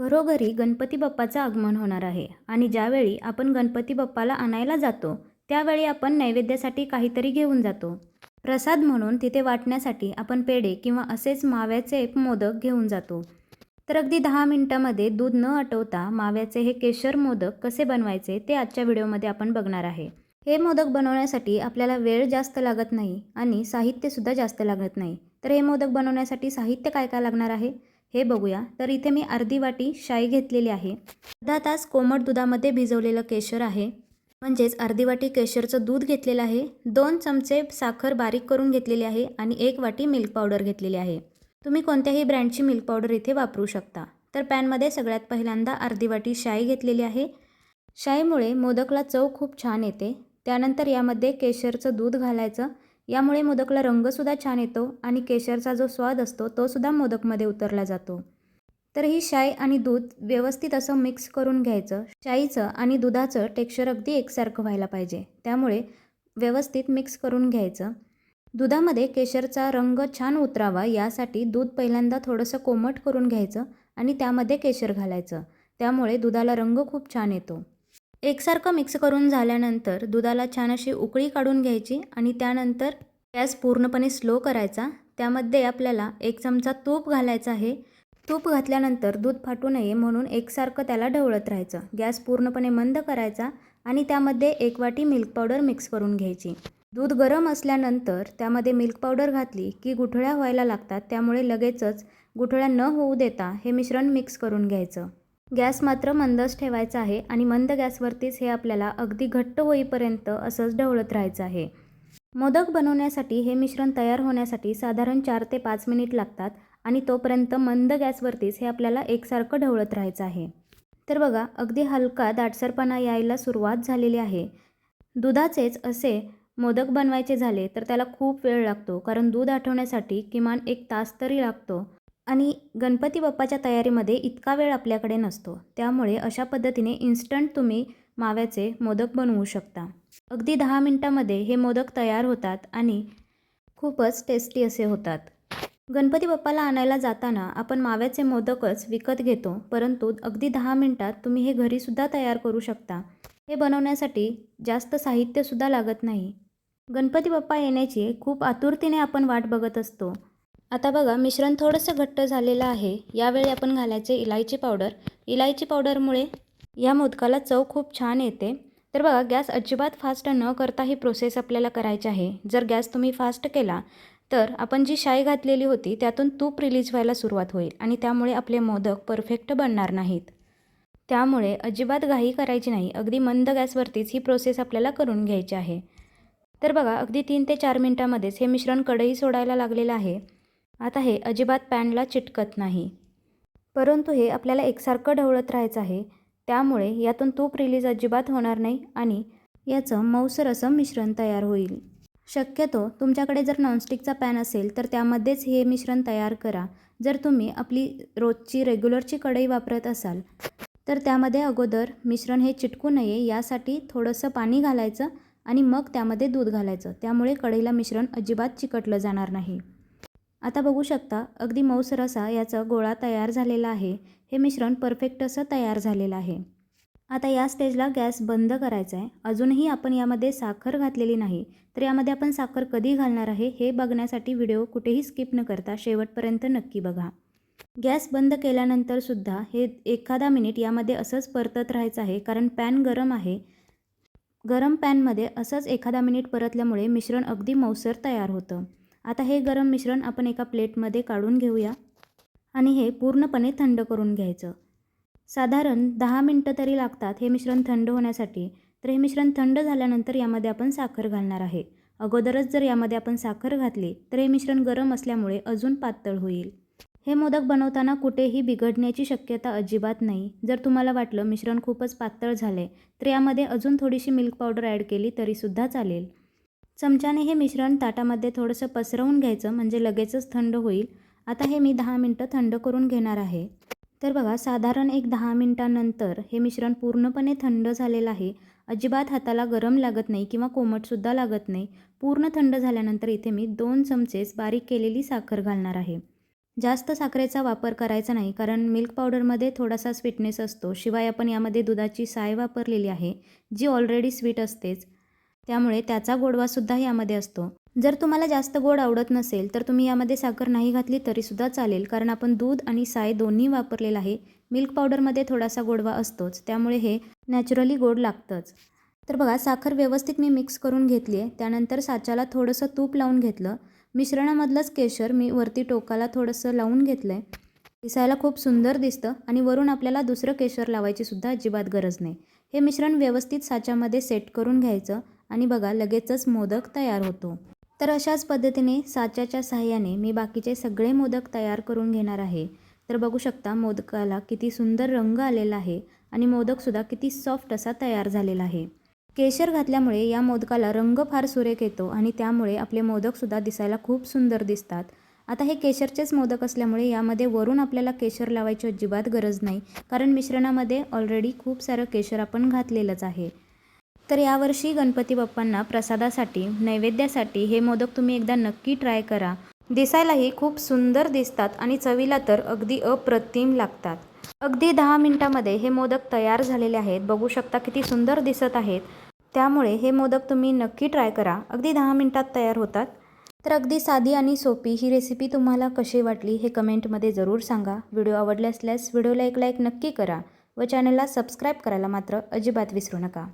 घरोघरी गणपती बाप्पाचं आगमन होणार आहे आणि ज्यावेळी आपण गणपती बाप्पाला आणायला जातो त्यावेळी आपण नैवेद्यासाठी काहीतरी घेऊन जातो. प्रसाद म्हणून तिथे वाटण्यासाठी आपण पेढे किंवा असेच माव्याचे मोदक घेऊन जातो. तर अगदी दहा मिनिटामध्ये दूध न आटवता माव्याचे हे केशर मोदक कसे बनवायचे ते आजच्या व्हिडिओमध्ये आपण बघणार आहे. हे मोदक बनवण्यासाठी आपल्याला वेळ जास्त लागत नाही आणि साहित्यसुद्धा जास्त लागत नाही. तर हे मोदक बनवण्यासाठी साहित्य काय काय लागणार आहे? हे बघूया. तर इथे मी अर्धी वाटी शाई घेतलेली आहे. अर्धा तास कोमट दुधामध्ये भिजवलेलं केशर आहे. म्हणजेच अर्धी वाटी केशरचं दूध घेतलेलं आहे. दोन चमचे साखर बारीक करून घेतलेली आहे आणि एक वाटी मिल्क पावडर घेतलेली आहे. तुम्ही कोणत्याही ब्रँडची मिल्क पावडर इथे वापरू शकता. तर पॅनमध्ये सगळ्यात पहिल्यांदा अर्धी वाटी शाई घेतलेली आहे. शाईमुळे मोदकला चव खूप छान येते. त्यानंतर यामध्ये केशरचं दूध घालायचं. यामुळे मोदकला रंगसुद्धा छान येतो आणि केशरचा जो स्वाद असतो तो सुद्धा मोदकमध्ये उतरला जातो. तर ही शाई आणि दूध व्यवस्थित असं मिक्स करून घ्यायचं. शाईचं आणि दुधाचं टेक्स्चर अगदी एकसारखं व्हायला पाहिजे. त्यामुळे व्यवस्थित मिक्स करून घ्यायचं. दुधामध्ये केशरचा रंग छान उतरावा यासाठी दूध पहिल्यांदा थोडंसं कोमट करून घ्यायचं आणि त्यामध्ये केशर घालायचं. त्यामुळे दुधाला रंग खूप छान येतो. एकसारखं मिक्स करून झाल्यानंतर दुधाला छान अशी उकळी काढून घ्यायची आणि त्यानंतर गॅस पूर्णपणे स्लो करायचा. त्यामध्ये आपल्याला एक चमचा तूप घालायचा आहे. तूप घातल्यानंतर दूध फाटू नये म्हणून एकसारखं त्याला ढवळत राहायचं. गॅस पूर्णपणे मंद करायचा आणि त्यामध्ये एक वाटी मिल्क पावडर मिक्स करून घ्यायची. दूध गरम असल्यानंतर त्यामध्ये मिल्क पावडर घातली की गुठळ्या व्हायला लागतात. त्यामुळे लगेचच गुठळ्या न होऊ देता हे मिश्रण मिक्स करून घ्यायचं. गॅस मात्र मंदच ठेवायचा आहे आणि मंद गॅसवरतीच हे आपल्याला अगदी घट्ट होईपर्यंत असंच ढवळत राहायचं आहे. मोदक बनवण्यासाठी हे मिश्रण तयार होण्यासाठी साधारण चार ते पाच मिनिट लागतात आणि तोपर्यंत मंद गॅसवरतीच हे आपल्याला एकसारखं ढवळत राहायचं आहे. तर बघा अगदी हलका दाटसरपणा यायला सुरुवात झालेली आहे. दुधाचेच असे मोदक बनवायचे झाले तर त्याला खूप वेळ लागतो कारण दूध आठवण्यासाठी किमान एक तास तरी लागतो. आणि गणपती बाप्पाच्या तयारीमध्ये इतका वेळ आपल्याकडे नसतो. त्यामुळे अशा पद्धतीने इन्स्टंट तुम्ही माव्याचे मोदक बनवू शकता. अगदी दहा मिनटामध्ये हे मोदक तयार होतात आणि खूपच टेस्टी असे होतात. गणपती बाप्पाला आणायला जाताना आपण माव्याचे मोदकच विकत घेतो परंतु अगदी दहा मिनटात तुम्ही हे घरीसुद्धा तयार करू शकता. हे बनवण्यासाठी जास्त साहित्यसुद्धा लागत नाही. गणपती बाप्पा येण्याची खूप आतुरतेने आपण वाट बघत असतो. आता बघा मिश्रण थोडंसं घट्ट झालेलं आहे. यावेळी आपण घालायचे इलायची पावडर. इलायची पावडरमुळे या मोदकाला चव खूप छान येते. तर बघा गॅस अजिबात फास्ट न करता ही प्रोसेस आपल्याला करायची आहे. जर गॅस तुम्ही फास्ट केला तर आपण जी शाई घातलेली होती त्यातून तूप रिलीज व्हायला सुरुवात होईल आणि त्यामुळे आपले मोदक परफेक्ट बनणार नाहीत. त्यामुळे अजिबात घाई करायची नाही. अगदी मंद गॅसवरतीच ही प्रोसेस आपल्याला करून घ्यायची आहे. तर बघा अगदी तीन ते चार मिनटामध्येच हे मिश्रण कढई सोडायला लागलेलं आहे. आता हे अजिबात पॅनला चिटकत नाही. परंतु हे आपल्याला एकसारखं ढवळत राहायचं आहे. त्यामुळे यातून तूप रिलीज अजिबात होणार नाही आणि याचं मऊसर असं मिश्रण तयार होईल. शक्यतो तुमच्याकडे जर नॉनस्टिकचा पॅन असेल तर त्यामध्येच हे मिश्रण तयार करा. जर तुम्ही आपली रोजची रेग्युलरची कढई वापरत असाल तर त्यामध्ये अगोदर मिश्रण हे चिटकू नये. यासाठी थोडंसं पाणी घालायचं आणि मग त्यामध्ये दूध घालायचं. त्यामुळे कढईला मिश्रण अजिबात चिकटलं जाणार नाही. आता बघू शकता अगदी मऊसर असा याचा गोळा तयार झालेला आहे. हे मिश्रण परफेक्ट असं तयार झालेलं आहे. आता या स्टेजला गॅस बंद करायचा आहे अजूनही आपण यामध्ये साखर घातलेली नाही. तर यामध्ये आपण साखर कधी घालणार आहे हे बघण्यासाठी व्हिडिओ कुठेही स्किप न करता शेवटपर्यंत नक्की बघा. गॅस बंद केल्यानंतरसुद्धा हे एखादा मिनिट यामध्ये असंच परतत राहायचं आहे कारण पॅन गरम आहे. गरम पॅनमध्ये असंच एखादा मिनिट परतल्यामुळे मिश्रण अगदी मऊसर तयार होतं. आता हे गरम मिश्रण आपण एका प्लेटमध्ये काढून घेऊया आणि हे पूर्णपणे थंड करून घ्यायचं. साधारण दहा मिनटं तरी लागतात हे मिश्रण थंड होण्यासाठी. तर हे मिश्रण थंड झाल्यानंतर यामध्ये आपण साखर घालणार आहे. अगोदरच जर यामध्ये आपण साखर घातली तर हे मिश्रण गरम असल्यामुळे अजून पातळ होईल. हे मोदक बनवताना कुठेही बिघडण्याची शक्यता अजिबात नाही. जर तुम्हाला वाटलं मिश्रण खूपच पातळ झाले तर यामध्ये अजून थोडीशी मिल्क पावडर ॲड केली तरीसुद्धा चालेल. चमच्याने हे मिश्रण ताटामध्ये थोडंसं पसरवून घ्यायचं म्हणजे लगेचच थंड होईल. आता हे मी दहा मिनटं थंड करून घेणार आहे. तर बघा साधारण एक दहा मिनटानंतर हे मिश्रण पूर्णपणे थंड झालेलं आहे. अजिबात हाताला गरम लागत नाही किंवा कोमटसुद्धा लागत नाही. पूर्ण थंड झाल्यानंतर इथे मी दोन चमचेस बारीक केलेली साखर घालणार आहे. जास्त साखरेचा वापर करायचा नाही कारण मिल्क पावडरमध्ये थोडासा स्वीटनेस असतो. शिवाय आपण यामध्ये दुधाची साय वापरलेली आहे जी ऑलरेडी स्वीट असतेच. त्यामुळे त्याचा गोडवासुद्धा यामध्ये असतो. जर तुम्हाला जास्त गोड आवडत नसेल तर तुम्ही यामध्ये साखर नाही घातली तरीसुद्धा चालेल कारण आपण दूध आणि साय दोन्ही वापरलेलं आहे. मिल्क पावडरमध्ये थोडासा गोडवा असतोच त्यामुळे हे नॅचरली गोड लागतंच. तर बघा साखर व्यवस्थित मी मिक्स करून घेतली आहे. त्यानंतर साच्याला थोडंसं तूप लावून घेतलं. मिश्रणामधलंच केशर मी वरती टोकाला थोडंसं लावून घेतलं आहे दिसायला खूप सुंदर दिसतं आणि वरून आपल्याला दुसरं केशर लावायची सुद्धा अजिबात गरज नाही. हे मिश्रण व्यवस्थित साच्यामध्ये सेट करून घ्यायचं. आणि बघा लगेचच मोदक तयार होतो. तर अशाच पद्धतीने साच्याच्या सहाय्याने मी बाकीचे सगळे मोदक तयार करून घेणार आहे. तर बघू शकता मोदकाला किती सुंदर रंग आलेला आहे आणि मोदकसुद्धा किती सॉफ्ट असा तयार झालेला आहे. केशर घातल्यामुळे या मोदकाला रंग फार सुरेख येतो आणि त्यामुळे आपले मोदकसुद्धा दिसायला खूप सुंदर दिसतात. आता हे केशरचेच मोदक असल्यामुळे यामध्ये वरून आपल्याला केशर लावायची अजिबात गरज नाही कारण मिश्रणामध्ये ऑलरेडी खूप सारं केशर आपण घातलेलंच आहे. तर यावर्षी गणपती बाप्पांना प्रसादासाठी नैवेद्यासाठी हे मोदक तुम्ही एकदा नक्की ट्राय करा. दिसायलाही खूप सुंदर दिसतात आणि चवीला तर अगदी अप्रतिम लागतात. अगदी दहा मिनिटामध्ये हे मोदक तयार झालेले आहेत. बघू शकता किती सुंदर दिसत आहेत. त्यामुळे हे मोदक तुम्ही नक्की ट्राय करा. अगदी दहा मिनटात तयार होतात. तर अगदी साधी आणि सोपी ही रेसिपी तुम्हाला कशी वाटली हे कमेंटमध्ये जरूर सांगा. व्हिडिओ आवडले असल्यास व्हिडिओला एक लाईक नक्की करा व चॅनलला सबस्क्राईब करायला मात्र अजिबात विसरू नका.